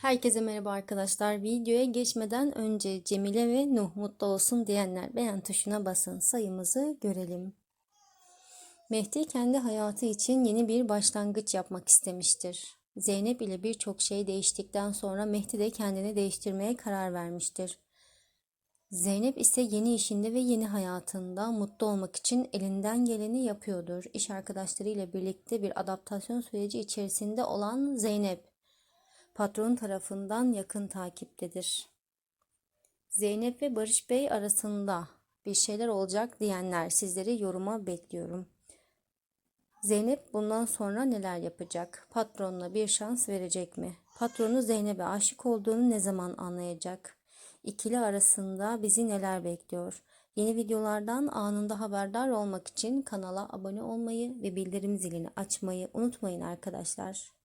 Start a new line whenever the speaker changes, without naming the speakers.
Herkese merhaba arkadaşlar. Videoya geçmeden önce Cemile ve Nuh mutlu olsun diyenler beğen tuşuna basın. Sayımızı görelim. Mehdi kendi hayatı için yeni bir başlangıç yapmak istemiştir. Zeynep ile birçok şey değiştikten sonra Mehdi de kendini değiştirmeye karar vermiştir. Zeynep ise yeni işinde ve yeni hayatında mutlu olmak için elinden geleni yapıyordur. İş arkadaşlarıyla birlikte bir adaptasyon süreci içerisinde olan Zeynep patron tarafından yakın takiptedir. Zeynep ve Barış Bey arasında bir şeyler olacak diyenler sizleri yoruma bekliyorum. Zeynep bundan sonra neler yapacak? Patronuna bir şans verecek mi? Patronu Zeynep'e aşık olduğunu ne zaman anlayacak? İkili arasında bizi neler bekliyor? Yeni videolardan anında haberdar olmak için kanala abone olmayı ve bildirim zilini açmayı unutmayın arkadaşlar.